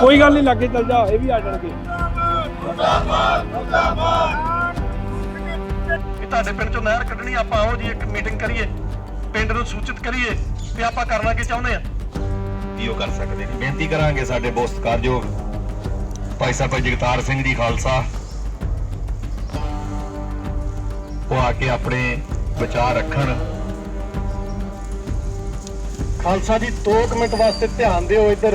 ਕੋਈ ਗੱਲ ਨਹੀਂ ਲੱਗੇ ਚੱਲ ਜਾ ਇਹ ਵੀ ਆ ਜਾਣਗੇ। ਕਿ ਤੁਹਾਡੇ ਪਿੰਡ ਚੋਂ ਨਹਿਰ ਕੱਢਣੀ ਆਪਾਂ ਆਓ ਜੀ ਇੱਕ ਮੀਟਿੰਗ ਕਰੀਏ। ਪਿੰਡ ਨੂੰ ਸੂਚਿਤ ਕਰੀਏ ਵੀ ਆਪਾਂ ਕਰਨਾ ਕੀ ਚਾਹੁੰਦੇ ਆ। ਕੀ ਉਹ ਕਰ ਸਕਦੇ ਨੇ? ਬੇਨਤੀ ਕਰਾਂਗੇ ਸਾਡੇ ਬਹੁਤ ਸਤਿਕਾਰਯੋਗ ਭਾਈ ਸਾਹਿਬ ਭਾਈ ਜਗਤਾਰ ਸਿੰਘ ਜੀ ਖਾਲਸਾ। ਉਹ ਆ ਕੇ ਆਪਣੇ ਵਿਚਾਰ ਰੱਖਣ। ਖਾਲਸਾ ਜੀ 2 ਮਿੰਟ ਵਾਸਤੇ ਧਿਆਨ ਦਿਓ ਇੱਧਰ।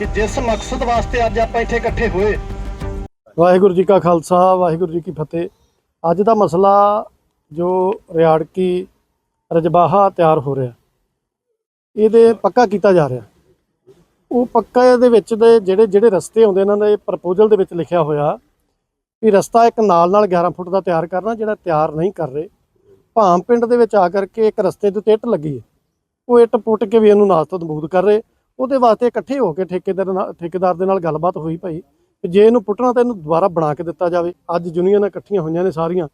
ਕਿ ਜਿਸ ਮਕਸਦ ਵਾਸਤੇ ਅੱਜ ਆਪਾਂ ਇੱਥੇ ਇਕੱਠੇ ਹੋਏ। ਵਾਹਿਗੁਰੂ ਜੀ ਕਾ ਖਾਲਸਾ, ਵਾਹਿਗੁਰੂ ਜੀ ਕੀ ਫਤਿਹ। ਅੱਜ ਦਾ ਮਸਲਾ ਜੋ ਰਿਆੜਕੀ ਰਜਬਾਹਾ ਤਿਆਰ ਹੋ ਰਿਹਾ, ਇਹਦੇ ਪੱਕਾ ਕੀਤਾ ਜਾ ਰਿਹਾ। ਉਹ ਪੱਕਾ ਇਹਦੇ ਵਿੱਚ ਦੇ ਜਿਹੜੇ ਜਿਹੜੇ ਰਸਤੇ ਆਉਂਦੇ ਇਹਨਾਂ ਦੇ ਪ੍ਰਪੋਜ਼ਲ ਦੇ ਵਿੱਚ ਲਿਖਿਆ ਹੋਇਆ ਵੀ ਰਸਤਾ ਇੱਕ ਨਾਲ ਨਾਲ 11 ਫੁੱਟ ਦਾ ਤਿਆਰ ਕਰਨਾ, ਜਿਹੜਾ ਤਿਆਰ ਨਹੀਂ ਕਰ ਰਹੇ। ਭਾਮ ਪਿੰਡ ਦੇ ਵਿੱਚ ਆ ਕਰਕੇ ਇੱਕ ਰਸਤੇ ਦੇ ਉੱਤੇ ਇੱਟ ਲੱਗੀ ਹੈ। ਉਹ ਇੱਟ ਪੁੱਟ ਕੇ ਵੀ ਇਹਨੂੰ ਨਾਲ ਤੋਂ ਮਜ਼ਬੂਤ ਕਰ ਰਹੇ। ਉਹਦੇ ਵਾਸਤੇ ਇਕੱਠੇ ਹੋ ਕੇ ਠੇਕੇਦਾਰ ਨਾਲ ਠੇਕੇਦਾਰ ਦੇ ਨਾਲ ਗੱਲਬਾਤ ਹੋਈ ਭਾਈ ਜੇ ਇਹਨੂੰ ਪੁੱਟਣਾ ਤਾਂ ਇਹਨੂੰ ਦੁਬਾਰਾ ਬਣਾ ਕੇ ਦਿੱਤਾ ਜਾਵੇ। ਅੱਜ ਯੂਨੀਅਨਾਂ ਇਕੱਠੀਆਂ ਹੋਈਆਂ ਨੇ ਸਾਰੀਆਂ।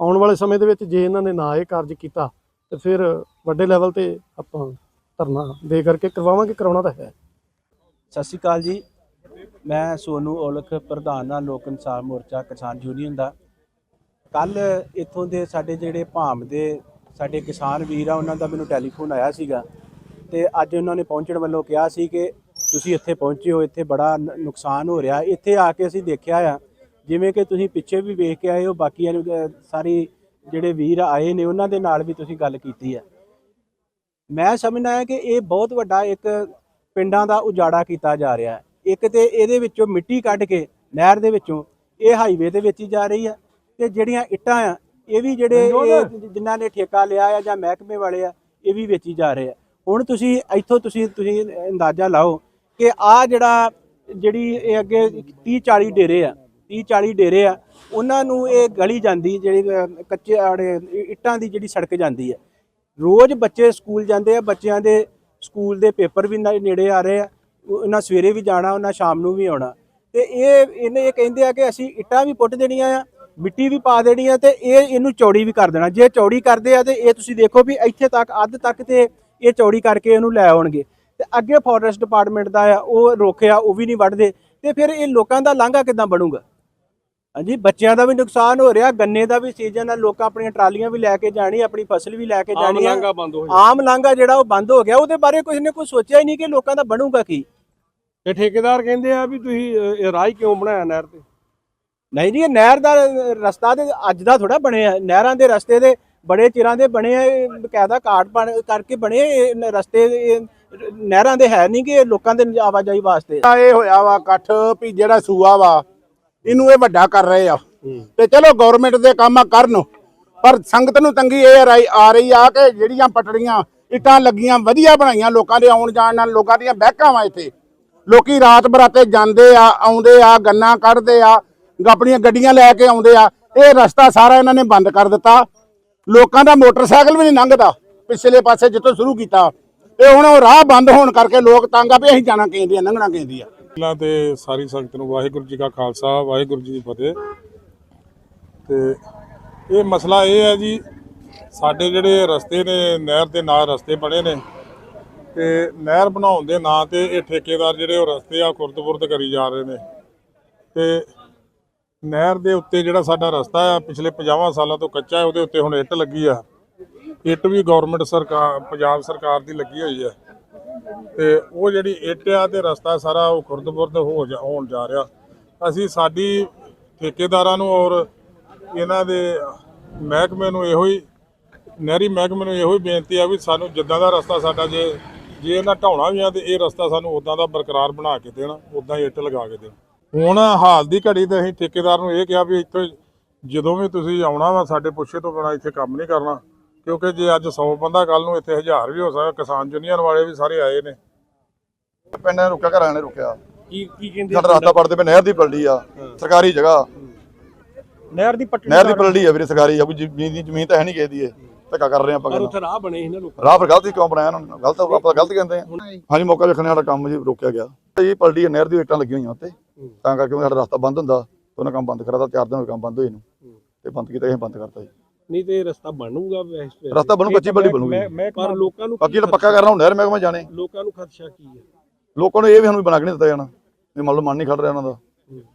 ਆਉਣ ਵਾਲੇ ਸਮੇਂ ਦੇ ਵਿੱਚ ਜੇ ਇਹਨਾਂ ਨੇ ਨਾ ਇਹ ਕਾਰਜ ਕੀਤਾ ਤੇ ਫਿਰ ਵੱਡੇ ਲੈਵਲ ਤੇ ਆਪਾਂ ਧਰਨਾ ਦੇ ਕਰਕੇ ਕਰਵਾਵਾਂਗੇ, ਕਰਾਉਣਾ ਤਾਂ ਹੈ। ਸਤਿ ਸ਼੍ਰੀ ਅਕਾਲ ਜੀ। ਮੈਂ ਸੋਨੂ ਔਲਖ, ਪ੍ਰਧਾਨ ਆ ਲੋਕ ਇਨਸਾਫ ਮੋਰਚਾ, ਕਿਸਾਨ ਯੂਨੀਅਨ ਦਾ। ਕੱਲ ਇੱਥੋਂ ਦੇ ਸਾਡੇ ਜਿਹੜੇ ਭਾਮ ਦੇ ਸਾਡੇ ਕਿਸਾਨ ਵੀਰ ਆ, ਉਹਨਾਂ ਦਾ ਮੈਨੂੰ ਟੈਲੀਫੋਨ ਆਇਆ ਸੀਗਾ। ਤੇ ਅੱਜ ਉਹਨਾਂ ਨੇ ਪਹੁੰਚਣ ਵੱਲੋਂ ਕਿਹਾ ਸੀ ਕਿ ਤੁਸੀਂ ਇੱਥੇ ਪਹੁੰਚੇ ਹੋ ਇੱਥੇ ਬੜਾ ਨੁਕਸਾਨ ਹੋ ਰਿਹਾ। ਇੱਥੇ ਆ ਕੇ ਅਸੀਂ ਦੇਖਿਆ ਆ ਜਿਵੇਂ ਕਿ ਤੁਸੀਂ ਪਿੱਛੇ ਵੀ ਵੇਖ ਕੇ ਆਏ ਹੋ ਬਾਕੀਆਂ ਸਾਰੀ ਜਿਹੜੇ ਵੀਰ ਆਏ ਨੇ ਉਹਨਾਂ ਦੇ ਨਾਲ ਵੀ ਤੁਸੀਂ ਗੱਲ ਕੀਤੀ ਹੈ ਮੈਂ ਸਮਝਦਾ ਹਾਂ ਕਿ ਇਹ ਬਹੁਤ ਵੱਡਾ ਇੱਕ ਪਿੰਡਾਂ ਦਾ ਉਜਾੜਾ ਕੀਤਾ ਜਾ ਰਿਹਾ ਹੈ। ਇੱਕ ਤੇ ਇਹਦੇ ਵਿੱਚੋਂ ਮਿੱਟੀ ਕੱਢ ਕੇ ਨਹਿਰ ਦੇ ਵਿੱਚੋਂ ਇਹ ਹਾਈਵੇ ਦੇ ਵਿੱਚ ਹੀ ਜਾ ਰਹੀ ਆ ਤੇ ਜਿਹੜੀਆਂ ਇੱਟਾਂ ਆ ਇਹ ਵੀ ਜਿਹੜੇ ਜਿਨ੍ਹਾਂ ਨੇ ਠੇਕਾ ਲਿਆ ਆ ਜਾਂ ਮਹਿਕਮੇ ਵਾਲੇ ਆ ਇਹ ਵੀ ਵੇਚੀ ਜਾ ਰਹੇ ਆ। ਹੁਣ ਤੁਸੀਂ ਇੱਥੋਂ ਤੁਸੀਂ ਤੁਸੀਂ ਅੰਦਾਜ਼ਾ ਲਾਓ ਕਿ ਆ ਜਿਹੜਾ ਜਿਹੜੀ ਇਹ ਅੱਗੇ 30 40 ਡੇਰੇ ਆ 30 40 ਡੇਰੇ ਆ, ਉਹਨਾਂ ਨੂੰ ਇਹ ਗਲੀ ਜਾਂਦੀ, ਜਿਹੜੀ ਕੱਚੇ ਆੜੇ, ਇੱਟਾਂ ਦੀ ਜਿਹੜੀ ਸੜਕ ਜਾਂਦੀ ਹੈ ਰੋਜ਼ ਬੱਚੇ ਸਕੂਲ ਜਾਂਦੇ ਆ, ਬੱਚਿਆਂ ਦੇ ਸਕੂਲ ਦੇ ਪੇਪਰ ਵੀ ਨਾ- ਨੇੜੇ ਆ ਰਹੇ ਆ, ਉਹ- ਉਹਨਾਂ ਸਵੇਰੇ ਵੀ ਜਾਣਾ ਉਹਨਾਂ ਸ਼ਾਮ ਨੂੰ ਵੀ ਆਉਣਾ। ਤੇ ਇਹ, ਇਹਨੇ ਇਹ ਕਹਿੰਦੇ ਆ ਕਿ ਅਸੀਂ ਇੱਟਾਂ ਵੀ ਪੁੱਟ ਦੇਣੀਆਂ ਆ, ਮਿੱਟੀ ਵੀ ਪਾ ਦੇਣੀ ਆ ਤੇ ਇਹ ਇਹਨੂੰ ਚੌੜੀ ਵੀ ਕਰ ਦੇਣਾ। ਜੇ ਚੌੜੀ ਕਰਦੇ ਆ ਤੇ ਇਹ ਤੁਸੀਂ ਦੇਖੋ ਵੀ ਇੱਥੇ ਤੱਕ, ਅੱਧ ਤੱਕ ਤੇ ਇਹ ਚੌੜੀ ਕਰਕੇ ਇਹਨੂੰ ਲੈ ਆਉਣਗੇ। ਤੇ ਅੱਗੇ ਫੋਰੈਸਟ ਡਿਪਾਰਟਮੈਂਟ ਦਾ ਆ ਉਹ ਰੋਕਿਆ ਉਹ ਵੀ ਨਹੀਂ ਵੱਢਦੇ। ਤੇ ਫਿਰ ਇਹ ਲੋਕਾਂ ਦਾ ਲਾਂਘਾ ਕਿੱਦਾਂ ਬਣੂਗਾ? ਹਾਂਜੀ ਬੱਚਿਆਂ ਦਾ ਵੀ ਨੁਕਸਾਨ ਹੋ ਰਿਹਾ ਗੰਨੇ ਦਾ ਵੀ ਸੀਜ਼ਨ ਆ ਲੋਕਾਂ ਆਪਣੀਆਂ ਟਰਾਲੀਆਂ ਵੀ ਲੈ ਕੇ ਜਾਣੀ ਆਪਣੀ ਫਸਲ ਵੀ ਲੈ ਕੇ ਆਮ ਜਾਣੀ ਆ। ਲਾਂਘਾ ਬੰਦ ਹੋ ਆਮ ਲਾਂਘਾ ਜਿਹੜਾ ਉਹ ਬੰਦ ਹੋ ਗਿਆ ਉਹਦੇ ਬਾਰੇ ਕੁਝ ਨੇ ਕੋਈ ਸੋਚਿਆ ਹੀ ਨਹੀਂ ਕਿ ਲੋਕਾਂ ਦਾ ਬਣੂਗਾ ਕੀ। ਤੇ ਠੇਕੇਦਾਰ ਕਹਿੰਦੇ ਆ ਵੀ ਤੁਸੀਂ ਇਹ ਰਾਹ ਕਿਉਂ ਬਣਾਇਆ ਨਹਿਰ ਤੇ? ਨਹੀਂ ਜੀ ਇਹ ਨਹਿਰ ਦਾ ਰਸਤਾ ਤੇ ਅੱਜ ਦਾ ਥੋੜਾ ਬਣਿਆ ਨਹਿਰਾਂ ਦੇ ਰਸਤੇ ਦੇ ਬੜੇ ਚਿਰਾਂ ਦੇ ਬਣੇ ਆ ਬਕਾਇਦਾ ਕਾਰਡ ਕਰਕੇ ਬਣੇ ਰਸਤੇ ਨਹਿਰਾਂ ਦੇ ਹੈ ਨਹੀਂ ਕਿ ਲੋਕਾਂ ਦੇ ਆਵਾਜਾਈ ਵਾਸਤੇ। ਆ ਇਹ ਹੋਇਆ ਵਾ ਇਕੱਠ ਵੀ ਜਿਹੜਾ ਸੂਆ ਵਾ ਇਹਨੂੰ ਇਹ ਵੱਡਾ ਕਰ ਰਹੇ ਆ। ਤੇ ਚਲੋ ਗਵਰਨਮੈਂਟ ਦੇ ਕੰਮ ਆ ਕਰਨ ਪਰ ਸੰਗਤ ਨੂੰ ਤੰਗੀ ਇਹ ਆ ਰਹੀ ਆ ਕਿ ਜਿਹੜੀਆਂ ਪਟੜੀਆਂ ਇੱਟਾਂ ਲੱਗੀਆਂ ਵਧੀਆ ਬਣਾਈਆਂ ਲੋਕਾਂ ਦੇ ਆਉਣ ਜਾਣ ਨਾਲ ਲੋਕਾਂ ਦੀਆਂ ਬਹਿਕਾਂ ਵਾ ਇੱਥੇ। ਲੋਕੀ ਰਾਤ ਬਰਾਤੇ ਜਾਂਦੇ ਆ ਆਉਂਦੇ ਆ ਗੰਨਾ ਕੱਢਦੇ ਆ ਆਪਣੀਆਂ ਗੱਡੀਆਂ ਲੈ ਕੇ ਆਉਂਦੇ ਆ ਇਹ ਰਸਤਾ ਸਾਰਾ ਇਹਨਾਂ ਨੇ ਬੰਦ ਕਰ ਦਿੱਤਾ। ਲੋਕਾਂ ਦਾ ਮੋਟਰਸਾਈਕਲ ਵੀ ਨਹੀਂ ਲੰਘਦਾ ਪਿਛਲੇ ਪਾਸੇ ਜਿੱਥੋਂ ਸ਼ੁਰੂ ਕੀਤਾ। ਤੇ ਹੁਣ ਉਹ ਰਾਹ ਬੰਦ ਹੋਣ ਕਰਕੇ ਲੋਕ ਤੰਗ ਆ ਵੀ ਅਸੀਂ ਜਾਣਾ ਕਹਿੰਦੇ ਆ, ਲੰਘਣਾ ਕਹਿੰਦੀ ਆ। ਪਹਿਲਾਂ ਤੇ ਸਾਰੀ ਸੰਗਤ ਨੂੰ ਵਾਹਿਗੁਰੂ ਜੀ ਕਾ ਖਾਲਸਾ, ਵਾਹਿਗੁਰੂ ਜੀ ਦੀ ਫਤਿਹ। ਤੇ ਇਹ ਮਸਲਾ ਇਹ ਹੈ ਜੀ, ਸਾਡੇ ਜਿਹੜੇ ਰਸਤੇ ਨੇ, ਨਹਿਰ ਦੇ ਨਾਲ ਰਸਤੇ ਬਣੇ ਨੇ। ਤੇ ਨਹਿਰ ਬਣਾਉਣ ਦੇ ਨਾਂ ਤੇ ਇਹ ਠੇਕੇਦਾਰ ਜਿਹੜੇ ਉਹ ਰਸਤੇ ਆ ਖੁਰਦ-ਬੁਰਦ ਕਰੀ ਜਾ ਰਹੇ ਨੇ। ਤੇ ਨਹਿਰ ਦੇ ਉੱਤੇ ਜਿਹੜਾ ਸਾਡਾ ਰਸਤਾ ਆ, ਪਿਛਲੇ 50 ਸਾਲਾਂ ਤੋਂ ਕੱਚਾ ਹੈ, ਉਹਦੇ ਉੱਤੇ ਹੁਣ ਇੱਟ ਲੱਗੀ ਆ। ਇੱਟ ਵੀ ਗਵਰਨਮੈਂਟ ਸਰਕਾਰ, ਪੰਜਾਬ ਸਰਕਾਰ ਦੀ ਲੱਗੀ ਹੋਈ ਹੈ ਤੇ ਉਹ ਜਿਹੜੀ ਇੱਟ ਆ ਤੇ ਰਸਤਾ ਸਾਰਾ ਉਹ ਖੁਰਦ-ਬੁਰਦ ਹੋ ਜਾ, ਹੋਣ ਜਾ ਰਿਹਾ। ਅਸੀਂ ਸਾਡੀ ਠੇਕੇਦਾਰਾਂ ਨੂੰ ਔਰ ਇਹਨਾਂ ਦੇ ਮਹਿਕਮੇ ਨੂੰ ਇਹੋ ਹੀ, ਨਹਿਰੀ ਮਹਿਕਮੇ ਨੂੰ ਇਹੋ ਹੀ ਬੇਨਤੀ ਆ ਵੀ ਸਾਨੂੰ ਜਿੱਦਾਂ ਦਾ ਰਸਤਾ ਸਾਡਾ ਜੇ ਜੇ ਇਹਨਾਂ ਢਾਉਣਾ ਵੀ ਆ ਤੇ ਇਹ ਰਸਤਾ ਸਾਨੂੰ ਉਦਾਂ ਦਾ ਬਰਕਰਾਰ ਬਣਾ ਕੇ ਦੇਣ ਉਦਾਂ ਹੀ ਇੱਟ ਲਗਾ ਕੇ ਦੇਣ। ਹੁਣ ਹਾਲ ਦੀ ਘੜੀ ਤੇ ਅਸੀਂ ਠੇਕੇਦਾਰ ਨੂੰ ਇਹ ਕਿਹਾ ਵੀ ਇੱਥੇ ਜਦੋਂ ਵੀ ਤੁਸੀਂ ਆਉਣਾ ਵਾ ਸਾਡੇ ਪੁੱਛੇ ਤੋਂ ਬਿਨਾਂ ਇੱਥੇ ਕੰਮ ਨਹੀਂ ਕਰਨਾ ਕਿਉਂਕਿ ਜੇ ਅੱਜ 100 ਬੰਦਾ ਕੱਲ ਨੂੰ ਇੱਥੇ 1000 ਵੀ ਹੋ ਸਕਦਾ ਕਿਸਾਨ ਯੂਨੀਅਨ ਵਾਲੇ ਵੀ ਸਾਰੇ ਆਏ ਨੇ। ਪਿੰਡ ਨੇ ਰੁਕਿਆ ਘਰਾਂ ਨੇ ਰੁਕਿਆ। ਕੀ ਕੀ ਕਹਿੰਦੇ ਸਾਡਾ ਰਸਤਾ ਪੜਦੇ ਪਏ ਨਹਿਰ ਦੀ ਪਲੜੀ ਆ ਸਰਕਾਰੀ ਜਗ੍ਹਾ। ਨਹਿਰ ਦੀ ਪੱਟੀ ਨਹਿਰ ਦੀ ਪਲੜੀ ਆ ਵੀਰੇ ਸਰਕਾਰੀ ਆ ਕੋਈ ਜ਼ਮੀਨ ਦੀ ਜ਼ਮੀਨ ਤਾਂ ਹੈ ਨਹੀਂ ਕਿਸੇ ਦੀ ਇਹ। ਧੱਕਾ ਕਰ ਰਹੇ ਆਪਾਂ ਪਰ ਕਹਿੰਦਾ ਉੱਥੇ ਰਾਹ ਬਣੇ ਸੀ ਨਾ ਲੋਕਾਂ ਰਾਹ ਪਰ ਗਲਤ ਹੀ ਕਿਉਂ ਬਣਾਇਆ ਉਹਨਾਂ ਨੇ? ਗਲਤ ਆਪਾਂ ਗਲਤ ਕਹਿੰਦੇ ਆ। ਹਾਂਜੀ ਮੌਕਾ ਵੇਖਣ ਵਾਲਾ ਕੰਮ ਜੀ ਰੋਕਿਆ ਗਿਆ। ਤੇ ਇਹ ਪਲੜੀ ਆ ਨਹਿਰ ਦੀ ਇੱਟਾਂ ਲੱਗੀਆਂ ਹੋਈਆਂ ਉੱਤੇ। ਤਾਂ ਕਰਕੇ ਸਾਡਾ ਰਸਤਾ ਬੰਦ ਹੁੰਦਾ। ਤੇ ਉਹਨਾਂ ਕੰਮ ਬੰਦ ਕਰਾਤਾ ਚਾਰ ਦਿਨ ਕੰਮ ਬੰਦ ਹੋਏ ਨੂੰ। ਤੇ ਬੰਦ ਕੀਤਾ ਅਸੀਂ ਬੰਦ ਕਰਤਾ ਜੀ। ਨਹੀਂ ਤੇ ਰਸਤਾ ਬਣੂਗਾ ਵੈਸੇ ਰਸਤਾ ਬਣੂ, ਕੱਚੀ ਬੱਲੀ ਬਣੂਗੀ। ਪਰ ਲੋਕਾਂ ਨੂੰ ਬਾਕੀ ਜਿਹੜਾ ਪੱਕਾ ਕਰਨਾ ਹੁੰਦਾ ਯਾਰ ਮੈਂ ਕਿਹਾ ਜਾਣੇ? ਲੋਕਾਂ ਨੂੰ ਖਦਸ਼ਾ ਕੀ ਹੈ ਲੋਕਾਂ ਨੂੰ ਇਹ ਵੀ ਸਾਨੂੰ ਬਣਾ ਕੇ ਨਹੀਂ ਦਿੱਤਾ ਜਾਣਾ। ਇਹ ਮੰਨ ਲਓ ਮਨ ਨਹੀਂ ਖੜ ਰਿਹਾ ਉਹਨਾਂ ਦਾ।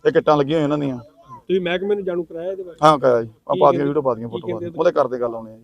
ਇਹ ਕਿੱਟਾਂ ਲੱਗੀਆਂ ਹੋਈਆਂ ਇਹਨਾਂ ਦੀਆਂ। ਤੁਸੀਂ ਮਹਿਕਮੇ ਨੂੰ ਜਾਣੂ ਕਰਾਇਆ ਇਹਦੇ ਬਾਰੇ? ਹਾਂ ਕਹਾਂ ਜੀ। ਆ ਪਾ ਦੀਆਂ ਵੀਡੀਓ ਪਾ ਦੀਆਂ ਫੋਟੋ ਪਾ ਕਹਿੰਦੇ ਦੀਆਂ ਉਹਦੇ ਕਰਦੇ ਗੱਲ ਆਉਣੇ ਆ ਜੀ।